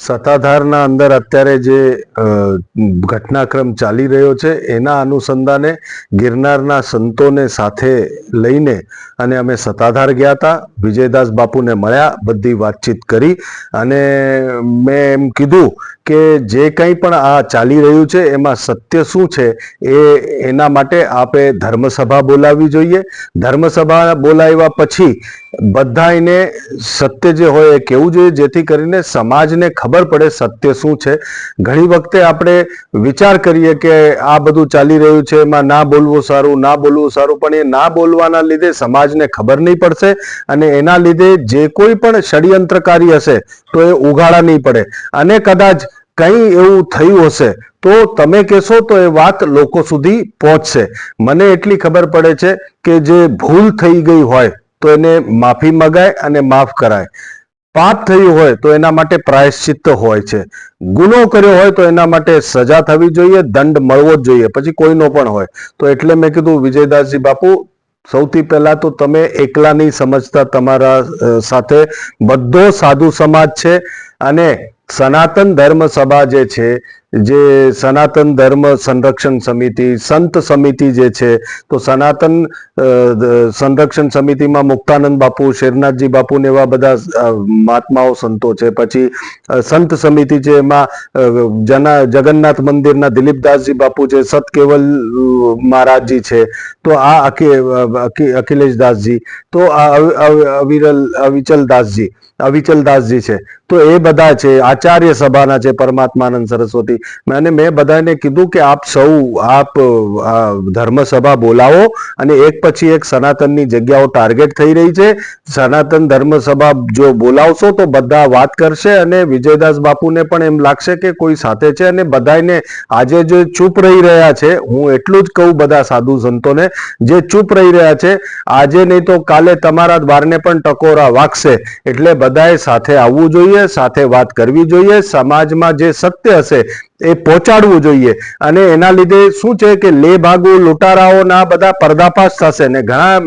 સત્તાધારના અંદર અત્યારે જે ઘટનાક્રમ ચાલી રહ્યો છે, એના અનુસંધાને ગિરનારના સંતોને સાથે લઈને અને અમે સત્તાધાર ગયા હતા. વિજયદાસ બાપુને મળ્યા, બધી વાતચીત કરી અને મેં એમ કીધું કે જે કંઈ પણ આ ચાલી રહ્યું છે, એમાં સત્ય શું છે, એ એના માટે આપે ધર્મસભા બોલાવવી જોઈએ. ધર્મસભા બોલાવ્યા પછી બધાને સત્ય જે હોય એ કહેવું જોઈએ? જેથી કરીને સમાજને ખબર પડે સત્ય શું છે. ઘણી વખતે આપણે વિચાર કરીએ કે આ બધું ચાલી રહ્યું છે, એમાં ના બોલવું સારું, ના બોલવું સારું, પણ એ ના બોલવાના લીધે સમાજને ખબર નહીં પડશે અને એના લીધે જે કોઈ પણ ષડયંત્રકારી હશે તો એ ઉઘાડા નહીં પડે. અને કદાચ કંઈ એવું થયું હશે તો તમે કહેશો તો એ વાત લોકો સુધી પહોંચશે. મને એટલી ખબર પડે છે કે જે ભૂલ થઈ ગઈ હોય તો એને માફી મગાય અને માફ કરાય. પાપ થયું હોય તો એના માટે પ્રાયશ્ચિત્ત હોય છે. ગુનો કર્યો હોય તો એના માટે સજા થવી જોઈએ, દંડ મળવો જ જોઈએ. પછી કોઈનો પણ હોય. તો એટલે મેં કીધું, વિજયદાસજી બાપુ, સૌથી પહેલા તો તમે એકલા નહીં સમજતા તમારા સાથે બધો સાધુ સમાજ છે અને સનાતન ધર્મ સભા જે છે જે સનાતન ધર્મ સંરક્ષણ સમિતિ, સંત સમિતિ જે છે, તો સનાતન સંરક્ષણ સમિતિમાં મુક્તાનંદ બાપુ, શેરનાથજી બાપુ ને એવા બધા મહાત્માઓ, સંતો છે. પછી સંત સમિતિ છે એમાં જના, જગન્નાથ મંદિરના દિલીપદાસજી બાપુ છે સત કેવલ મહારાજજી છે. તો આ અખિ દાસજી તો આ અવિ- અવિ- અવિરલ, અવિચલદાસજી અવિચલદાસજી છે. તો એ બધા છે, આચાર્ય સભાના છે પરમાત્માનંદ સરસ્વતી. અને મેં બધાને કીધું કે આપ સૌ, આપ ધર્મસભા બોલાવો અને એક પછી એક સનાતનની જગ્યાઓ ટાર્ગેટ થઈ રહી છે. સનાતન ધર્મસભા જો બોલાવશો તો બધા વાત કરશે અને વિજયદાસ બાપુને પણ એમ લાગશે કે કોઈ સાથે છે અને બધાને આજે જે ચૂપ રહી રહ્યા છે, હું એટલું જ કહું બધા સાધુ સંતોને, જે ચૂપ રહી રહ્યા છે, આજે નહીં તો કાલે તમારા દ્વારને પણ ટકોરા વાગશે. એટલે બધાએ સાથે આવવું જોઈએ, સાથે વાત કરવી જોઈએ. સમાજમાં જે સત્ય હશે એ પહોંચાડવું જોઈએ. અને એના લીધે શું છે કે લે ભાગુ લૂંટારાઓના બધા પર્દાફાશ થશે. ને ઘણા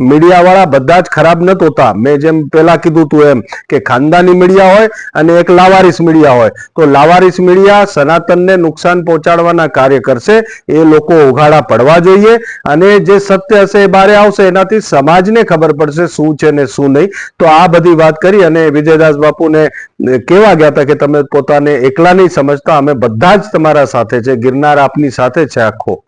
મીડિયાવાળા બધા જ ખરાબ નથી હોતા. મેં જેમ પહેલા કીધું તું એમ કે ખાનદાની મીડિયા હોય અને એક લાવારિસ મીડિયા હોય. તો લાવારિસ મીડિયા સનાતનને નુકસાન પહોંચાડવાના કાર્ય કરશે. એ લોકો ઉઘાડા પડવા જોઈએ. અને જે સત્ય હશે એ બારે આવશે. એનાથી સમાજને ખબર પડશે શું છે ને શું નહીં. તો આ બધી વાત કરી અને વિજયદાસ બાપુને કેવા ગયા હતા કે તમે પોતાને એકલા નહીં સમજતા? અમે બધા જ તમારા સાથે છે. ગિરનાર આપની સાથે છે આખો.